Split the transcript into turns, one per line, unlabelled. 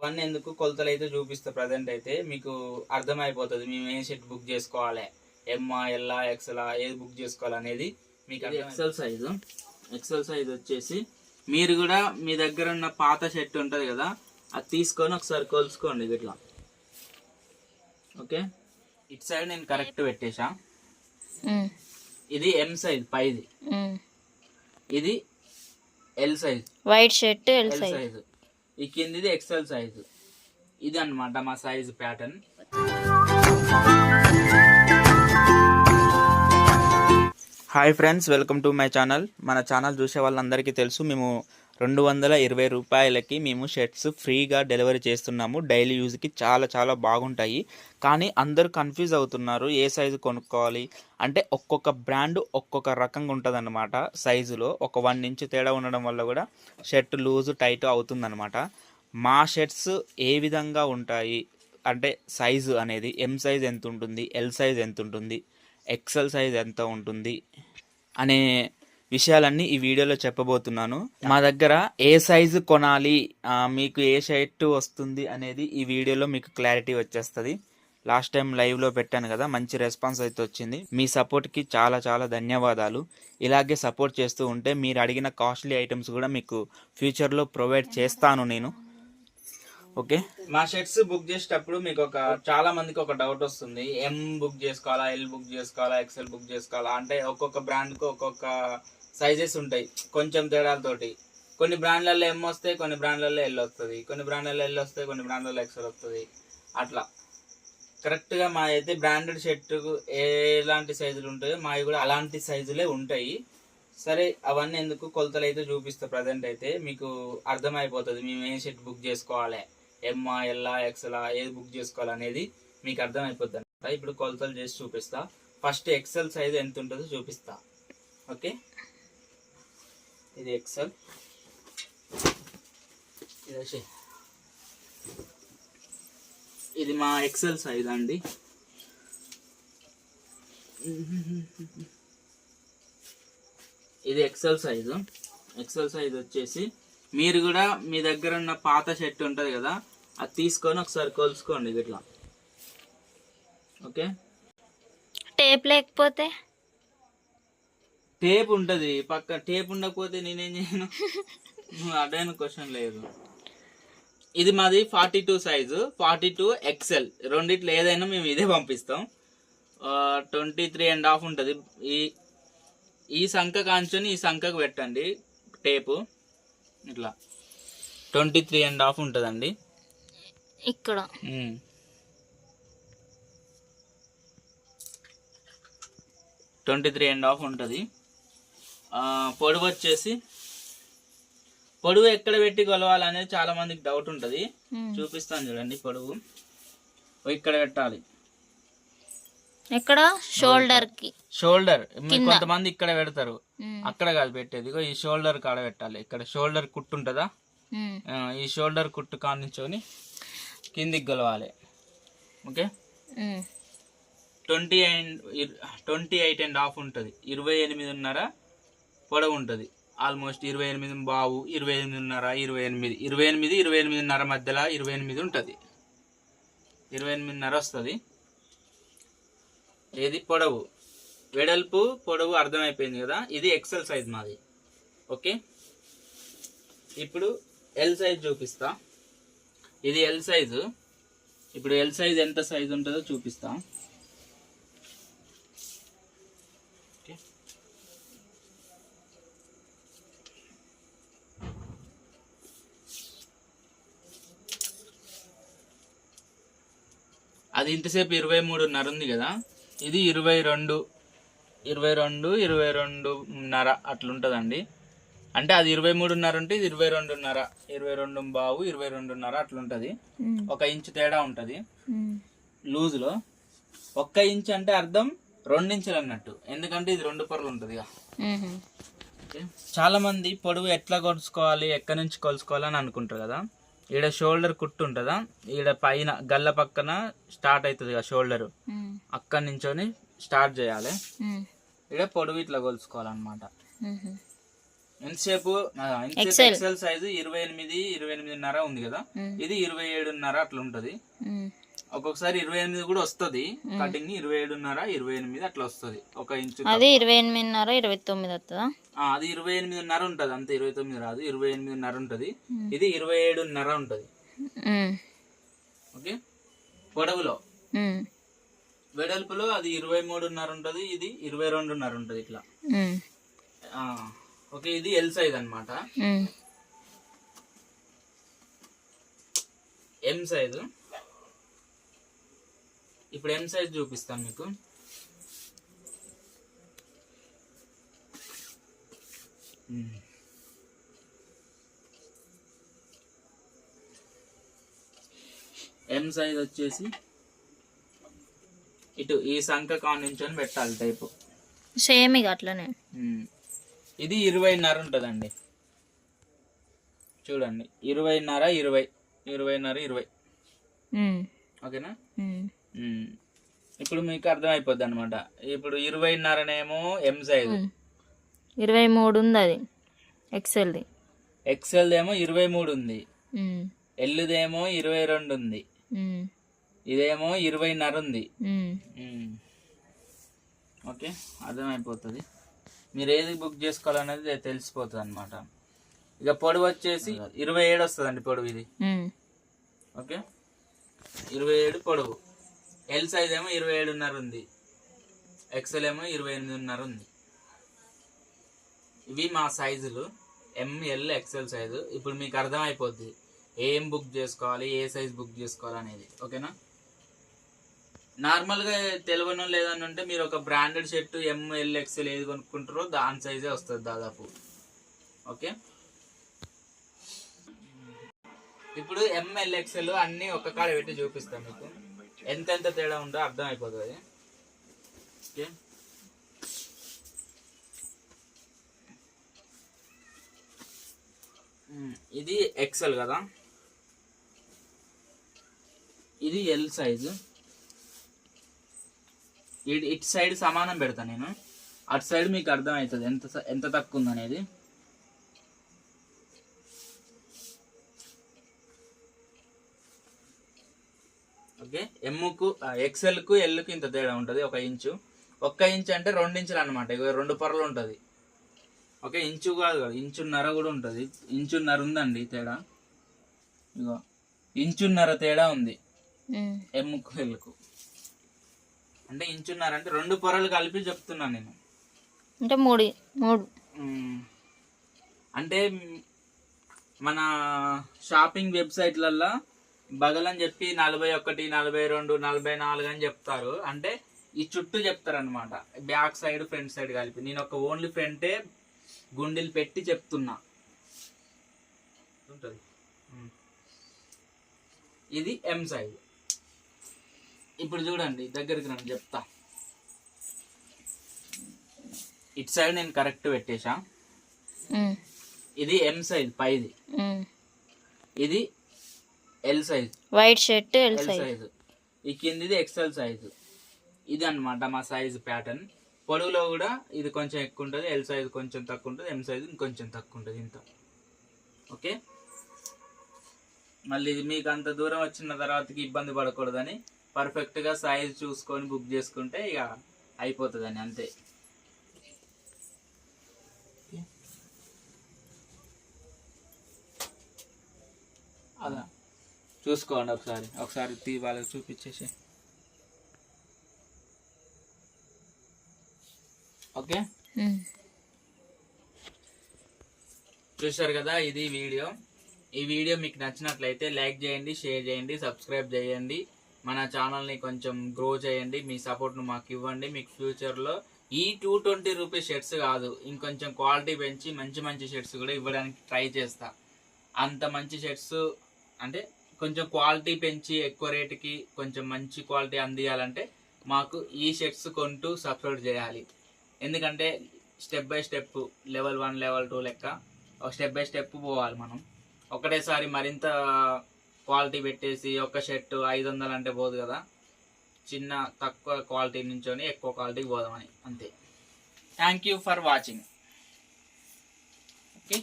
అవన్నీ ఎందుకు కొలతలు అయితే చూపిస్తా ప్రజెంట్ అయితే మీకు అర్థమైపోతుంది. మేము ఏ షర్ట్ బుక్ చేసుకోవాలి? ఎంఆ ఎల్లా ఎక్సెలా ఏది బుక్ చేసుకోవాలి అనేది మీకు ఎక్సెల్ సైజు ఎక్సెల్ సైజ్ వచ్చేసి మీరు కూడా మీ దగ్గర ఉన్న పాత షర్ట్ ఉంటుంది కదా అది తీసుకొని ఒకసారి కొలుసుకోండి ఇట్లా. ఓకే ఇటు సైడ్ నేను కరెక్ట్ పెట్టేసా
ఉమ్,
ఇది ఎం సైజ్ పైది. ఇది L size
white shirt L size
ఈ కిందిది ఎక్సెల్ సైజు ఇది అన్నమాట మా size pattern hi friends welcome to my channel మన ఛానల్ చూసే వాళ్ళందరికీ తెలుసు మేము రెండు వందల ఇరవై రూపాయలకి మేము షర్ట్స్ ఫ్రీగా డెలివరీ చేస్తున్నాము. డైలీ యూజ్కి చాలా చాలా బాగుంటాయి. కానీ అందరూ కన్ఫ్యూజ్ అవుతున్నారు ఏ సైజు కొనుక్కోవాలి అంటే ఒక్కొక్క బ్రాండ్ ఒక్కొక్క రకంగా ఉంటుంది సైజులో ఒక వన్ ఇంచ్ తేడా ఉండడం వల్ల కూడా షర్ట్ లూజ్ టైట్ అవుతుందన్నమాట. మా షర్ట్స్ ఏ విధంగా ఉంటాయి? అంటే సైజు అనేది ఎం సైజ్ ఎంత ఉంటుంది ఎల్ సైజ్ ఎంత ఉంటుంది ఎక్సెల్ సైజ్ ఎంత ఉంటుంది అనే విషయాలన్నీ ఈ వీడియోలో చెప్పబోతున్నాను. మా దగ్గర ఏ సైజు కొనాలి మీకు ఏ షర్ట్ వస్తుంది అనేది ఈ వీడియోలో మీకు క్లారిటీ వచ్చేస్తుంది. లాస్ట్ టైం లైవ్లో పెట్టాను కదా మంచి రెస్పాన్స్ అయితే వచ్చింది. మీ సపోర్ట్కి చాలా చాలా ధన్యవాదాలు. ఇలాగే సపోర్ట్ చేస్తూ ఉంటే మీరు అడిగిన కాస్ట్లీ ఐటమ్స్ కూడా మీకు ఫ్యూచర్లో ప్రొవైడ్ చేస్తాను నేను. ఓకే? మా షర్ట్స్ బుక్ చేసేటప్పుడు మీకు ఒక చాలా మందికి ఒక డౌట్ వస్తుంది. ఎం బుక్ చేసుకోవాలా ఎల్ బుక్ చేసుకోవాలా ఎక్సెల్ బుక్ చేసుకోవాలా? అంటే ఒక్కొక్క బ్రాండ్కు ఒక్కొక్క సైజెస్ ఉంటాయి. కొంచెం తేడాలతోటి. కొన్ని బ్రాండ్లలో ఎమ్ వస్తాయి కొన్ని బ్రాండ్లలో ఎల్ వస్తుంది. కొన్ని బ్రాండ్లలో ఎల్ వస్తాయి కొన్ని బ్రాండ్లలో ఎక్సెల్ వస్తుంది. అట్లా. కరెక్ట్గా మా అయితే బ్రాండెడ్ షర్ట్ ఎలాంటి సైజులు ఉంటాయో మావి కూడా అలాంటి సైజులే ఉంటాయి. సరే అవన్నీ ఎందుకు కొలతలు అయితే చూపిస్తా ప్రజెంట్ అయితే మీకు అర్థమైపోతుంది. మేము ఏ షర్ట్ బుక్ చేసుకోవాలి? ఎమ్మా ఎల్లా ఎక్సెలా ఏది బుక్ చేసుకోవాలి అనేది మీకు అర్థమైపోద్ది అనమాట ఇప్పుడు కొలతలు చేసి చూపిస్తా. ఫస్ట్ ఎక్సెల్ సైజ్ ఎంత ఉంటుందో చూపిస్తా. ఓకే ఇది ఎక్సెల్ ఇది ఇది మా ఎక్సెల్ సైజ్ అండి. ఇది ఎక్సెల్ సైజు ఎక్సెల్ సైజ్ వచ్చేసి మీరు కూడా మీ దగ్గర ఉన్న పాత షర్ట్ ఉంటుంది కదా అది తీసుకొని ఒకసారి కొలుసుకోండి ఇట్లా ఓకే?
టేప్ లేకపోతే?
టేప్ ఉంటుంది పక్క టేప్ ఉండకపోతే నేనేం చేయను? అడైన క్వశ్చన్ లేదు. ఇది మాది forty two size forty two XL. రెండిట్లో ఏదైనా మేము ఇదే పంపిస్తాం. ట్వంటీ త్రీ అండ్ హాఫ్ ఉంటుంది. ఈ ఈ సంఖ కాంచుని ఈ సంఖకు పెట్టండి టేపు. ఇట్లా. ట్వంటీ త్రీ అండ్ హాఫ్ ఉంటుందండి.
ఇక్కడ.
ట్వంటీ త్రీ అండ్ హాఫ్ ఉంటుంది. పొడవు వచ్చేసి పొడవు ఎక్కడ పెట్టి కొలవాలనేది చాలా మందికి డౌట్ ఉంటుంది.
ఉమ్.
చూపిస్తాను చూడండి పొడవు. ఇక్కడ పెట్టాలి.
ఎక్కడ? షోల్డర్కి.
షోల్డర్. కొంతమంది ఇక్కడ పెడతారు.
ఉమ్,
అక్కడ కాదు పెట్టేది. ఈ షోల్డర్ కాడ పెట్టాలి. ఇక్కడ షోల్డర్ కుట్టు ఉంటుందా? ఆ, ఈ షోల్డర్ కుట్టు కానించుకొని కిందికి గొలవాలి okay? Twenty and twenty eight and half ఉంటుంది. ఇరవై ఎనిమిదిన్నర పొడవు ఉంటుంది. ఆల్మోస్ట్ ఇరవై ఎనిమిది బావు ఇరవై ఎనిమిదిన్నర ఇరవై ఎనిమిది. ఇరవై ఎనిమిది ఇరవై ఎనిమిదిన్నర మధ్యలో ఇరవై ఎనిమిది ఉంటుంది. ఇరవై ఎనిమిదిన్నర వస్తుంది. ఏది? పొడవు. వెడల్పు పొడవు అర్థమైపోయింది కదా? ఇది ఎక్సెల్ సైజ్ మాది. ఓకే ఇప్పుడు ఎల్ సైజ్ చూపిస్తా. ఇది ఎల్ సైజు ఇప్పుడు ఎల్ సైజ్ ఎంత సైజ్ ఉంటుందో చూపిస్తాం. అది ఇంతసేపు ఇరవై మూడున్నర ఉంది కదా? ఇది ఇరవై రెండు ఇరవై రెండు ఇరవై రెండున్నర అట్లుంటుందండి. అంటే అది ఇరవై మూడున్నర ఉంటే ఇది ఇరవై రెండున్నర ఇరవై రెండు బావు ఇరవై రెండున్నర అట్లుంటుంది. ఒక ఇంచు తేడా ఉంటుంది. లూజ్లో ఒక్క ఇంచ్ అంటే అర్థం రెండు ఇంచులు అన్నట్టు. ఎందుకంటే ఇది రెండు పొరలు ఉంటుంది చాలా మంది పొడవు ఎట్లా కొలుసుకోవాలి ఎక్కడి నుంచి కొలుసుకోవాలి అని అనుకుంటారు కదా. ఈడ షోల్డర్ కుట్టు ఉంటుందా? ఈడ పైన గల్ల పక్కన స్టార్ట్ అవుతుంది కదా షోల్డర్. అక్కడి నుంచొని స్టార్ట్ చేయాలి. ఈడ పొడవు ఇట్లా కొలుసుకోవాలన్నమాట. ఎంతసేపు. ఎక్సెల్ సైజు ఇరవై ఎనిమిది ఇరవై ఎనిమిదిన్నర ఉంది కదా? ఇది ఇరవై ఏడున్నర అట్లా ఉంటది ఒక్కొక్కసారి ఇరవై ఎనిమిది కూడా వస్తుంది. కటింగ్ ఇరవై ఏడున్నర ఇరవై ఎనిమిది అట్లా వస్తుంది. ఒక ఇంచు
అది ఇరవై ఎనిమిదిన్నర ఇరవై తొమ్మిది వస్తుందా
అది ఇరవై ఎనిమిదిన్నర ఉంటది. అంతే ఇరవై తొమ్మిది రాదు. ఇరవై ఎనిమిదిన్నర ఉంటది. ఇది ఇరవై ఏడున్నర ఉంటది. ఓకే? పొడవులో వెడల్పులో అది ఇరవై మూడున్నర ఉంటది ఇది ఇరవై రెండున్నర ఉంటది ఇట్లా. ఓకే ఇది ఎల్ సైజ్ అన్నమాట.
ఉమ్,
ఎం సైజు ఇప్పుడు ఎం సైజ్ చూపిస్తాను మీకు. ఎం సైజ్ వచ్చేసి ఇటు ఈ సంఖ కాన్ నుంచొని పెట్టాలి టైపు
సేమ్ ఇక అట్లనే.
ఇది ఇరవైన్నర ఉంటుందండి. చూడండి. ఇరవైన్నర ఇరవై ఇరవైన్నర ఇరవై. ఓకేనా. ఇప్పుడు మీకు అర్థమైపోద్ది అనమాట ఇప్పుడు ఇరవైన్నరనేమో ఎం సైజు.
ఇరవై మూడు ఉంది అది ఎక్సెల్ది.
ఎక్సెల్ ఏమో ఇరవై మూడు ఉంది ఎల్లుదేమో ఇరవై రెండు ఉంది ఇదేమో ఇరవైన్నర ఉంది. ఓకే అర్థమైపోతుంది. మీరు ఏది బుక్ చేసుకోవాలనేది తెలిసిపోతుంది అనమాట ఇక పొడవు వచ్చేసి ఇరవై ఏడు వస్తుందండి పొడవు ఇది. ఓకే? ఇరవై ఏడు పొడవు. ఎల్ సైజ్ ఏమో ఇరవై ఏడున్నర ఉంది. ఎక్సెల్ ఏమో ఇరవై ఎనిమిదిన్నర ఉంది. ఇవి మా సైజులు ఎంఎల్ ఎక్సెల్ సైజు ఇప్పుడు మీకు అర్థమైపోద్ది. ఏం బుక్ చేసుకోవాలి ఏ సైజ్ బుక్ చేసుకోవాలి అనేది. ఓకేనా నార్మల్గా తెలియను లేదని ఉంటే మీరు ఒక బ్రాండెడ్ షర్ట్ ఎంఎల్ ఎక్స్ఎల్ ఏది కొనుక్కుంటారో దాని సైజే వస్తుంది దాదాపు. ఓకే ఇప్పుడు ఎంఎల్ అన్నీ ఒక్క కాడ పెట్టి చూపిస్తాను మీకు. ఎంత ఎంత తేడా ఉందో అర్థం అయిపోతుంది ఓకే ఇది ఎక్సెల్ కదా? ఇది ఎల్ సైజు ఇటు సైడ్ సమానం పెడతా నేను. అటు సైడ్ మీకు అర్థం అవుతుంది ఎంత ఎంత తక్కువ ఉందనేది. ఓకే? ఎమ్ముకు ఎక్సెల్కు ఎల్కు ఇంత తేడా ఉంటుంది ఒక ఇంచు. ఒక్క ఇంచు అంటే రెండు ఇంచులు అనమాట ఇక రెండు పొరలు ఉంటుంది. ఓకే ఇంచు కాదు కదా ఇంచున్నర కూడా ఉంటుంది. ఇంచున్నర ఉందండి తేడా. ఇగో ఇంచున్నర తేడా ఉంది. ఎమ్ముకు ఎల్కు అంటే ఇంచున్నర అంటే రెండు పొరలు కలిపి చెప్తున్నాను నేను.
అంటే మూడు మూడు.
అంటే మన షాపింగ్ వెబ్సైట్లల్లో బగలని చెప్పి నలభై ఒకటి నలభై రెండు నలభై నాలుగు అని చెప్తారు. అంటే ఈ చుట్టూ చెప్తారు అనమాట బ్యాక్ సైడ్ ఫ్రంట్ సైడ్ కలిపి. నేను ఒక ఓన్లీ ఫ్రంటే గుండెలు పెట్టి చెప్తున్నా. ఉంటుంది. ఇది ఎం సైజ్ ఇప్పుడు చూడండి దగ్గరికి రండి చెప్తా. ఇటు సైడ్ నేను కరెక్ట్ పెట్టేశా. ఇది ఎం సైజ్ పైది. ఇది L size
white shirt L size
ఈ కిందిది ఎక్సెల్ సైజ్ ఇది అన్నమాట మా సైజ్ ప్యాటర్న్ పొడవులో కూడా ఇది కొంచెం ఎక్కువ ఉంటుంది ఎల్ సైజ్ కొంచెం తక్కువ ఉంటుంది ఎం సైజ్ ఇంకొంచెం తక్కువ ఉంటుంది ఇంత. ఓకే మళ్ళీ ఇది మీకు అంత దూరం వచ్చిన తర్వాతకి ఇబ్బంది పడకూడదని పర్ఫెక్ట్గా సైజ్ చూసుకొని బుక్ చేసుకుంటే ఇక అయిపోతుందని అంతే అదా చూసుకోండి ఒకసారి. ఒకసారి తీ వాళ్ళకి చూపించేసి. ఓకే? చూశారు కదా ఇది వీడియో. ఈ వీడియో మీకు నచ్చినట్లయితే లైక్ చేయండి షేర్ చేయండి సబ్స్క్రైబ్ చేయండి. మన ఛానల్ని కొంచెం గ్రో చేయండి. మీ సపోర్ట్ను మాకు ఇవ్వండి. మీకు ఫ్యూచర్లో ఈ టూ ట్వంటీ రూపీస్ షర్ట్స్ కాదు ఇంకొంచెం క్వాలిటీ పెంచి మంచి మంచి షర్ట్స్ కూడా ఇవ్వడానికి ట్రై చేస్తా. అంత మంచి షర్ట్స్ అంటే కొంచెం క్వాలిటీ పెంచి ఎక్కువ రేటుకి కొంచెం మంచి క్వాలిటీ అందియాలంటే మాకు ఈ షర్ట్స్ కొంటూ సబ్స్క్రైబ్ చేయాలి. ఎందుకంటే step by step level one level two లెక్క ఒక స్టెప్ బై స్టెప్ పోవాలి మనం. ఒకటేసారి మరింత క్వాలిటీ పెట్టేసి ఒక షర్ట్ ఐదు వందలు అంటే పోదు కదా. చిన్న తక్కువ క్వాలిటీ నుంచొని ఎక్కువ క్వాలిటీకి పోదామని అంతే. Thank you for watching okay